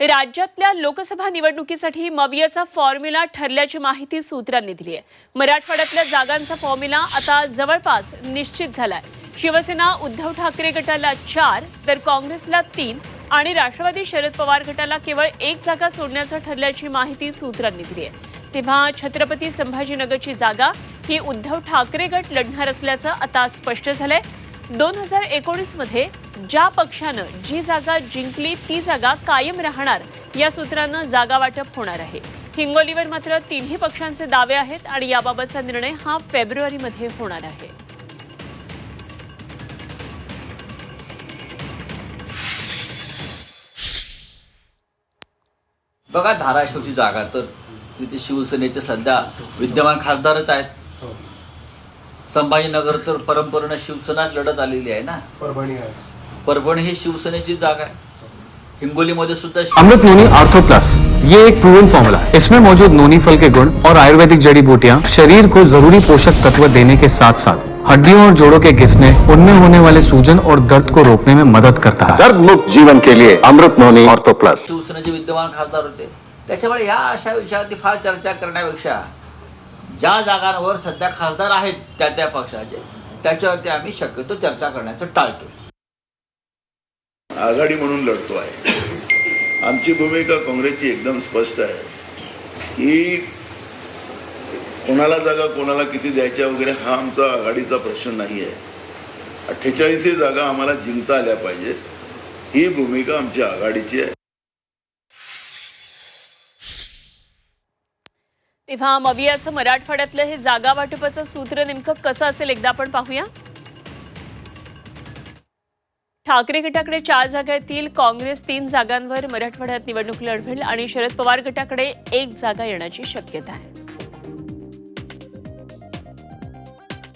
राज्यातल्या लोकसभा निवडणुकीसाठी मवियाचा फॉर्म्युला ठरल्याची माहिती सूत्रांनी दिली आहे. मराठवाड्यातल्या जागांचा फॉर्म्युला आता जवळपास निश्चित झालाय. शिवसेना उद्धव ठाकरे गटाला चार तर काँग्रेसला तीन आणि राष्ट्रवादी शरद पवार गटाला केवळ एक जागा सोडण्याचं ठरल्याची माहिती सूत्रांनी दिली आहे. तेव्हा छत्रपती संभाजीनगरची जागा ही उद्धव ठाकरे गट लढणार असल्याचं आता स्पष्ट झालंय. दोन हजार एकोणीसमध्ये ज्या पक्षानं जी जागा जिंकली ती जागा कायम राहणार या सूत्रानं जागा वाटप होणार आहे. हिंगोलीवर मात्र तिन्ही पक्षांचे दावे आहेत आणि याबाबतचा निर्णय हा फेब्रुवारीमध्ये होणार आहे. बघा धाराशिवची जागा तर तिथे शिवसेनेचे सध्या विद्यमान खासदारच आहेत. संभाजीनगर तर परंपरेनं शिवसेनाच लढत आलेली आहे ना? परभणी आहे. परभणी ही शिवसेनेची जागा आहे. हिंगोलीमध्ये सुद्धा शि- अमृत नोनी आर्थो प्लस ये एक प्रूवन फॉर्मूला है। इसमें मौजूद नोनी फल के गुण और आयुर्वेदिक जड़ी बूटियाँ शरीर को जरूरी पोषक तत्व देने के साथ साथ हड्डियों और जोड़ों के घिसने उनमें होने वाले सूजन और दर्द को रोकने में मदद करता है। दर्द मुक्त जीवन के लिए अमृत नोनी ऑर्थो प्लस। शिवसेनेचे विद्यमान खासदार होते. त्याच्यामुळे या अशा विषयावरती फार चर्चा करण्यापेक्षा ज्या जागांवर सध्या खासदार आहेत त्या त्या पक्षाचे त्याच्यावरती आम्ही शक्यतो चर्चा करण्याचं टाळतोय. आघाडी म्हणून लढतो आहे. आमची भूमिका काँग्रेसची एकदम स्पष्ट आहे. की कोणाला जागा कोणाला किती द्यायच्या वगैरे हा आमचा आघाडीचा प्रश्न नाही आहे. अठ्ठेचाळीसही जागा आम्हाला जिंकता आल्या पाहिजेत. ही भूमिका आमची आघाडीची आहे. तेव्हा मवियाचं मराठवाड्यातलं हे जागा वाटपाचं सूत्र नेमकं कसं असेल एकदा आपण पाहूया. ठाकरे गटाकडे चार जागा येतील काँग्रेस तीन जागांवर मराठवाड्यात निवडणूक लढवेल आणि शरद पवार गटाकडे एक जागा येण्याची शक्यता आहे.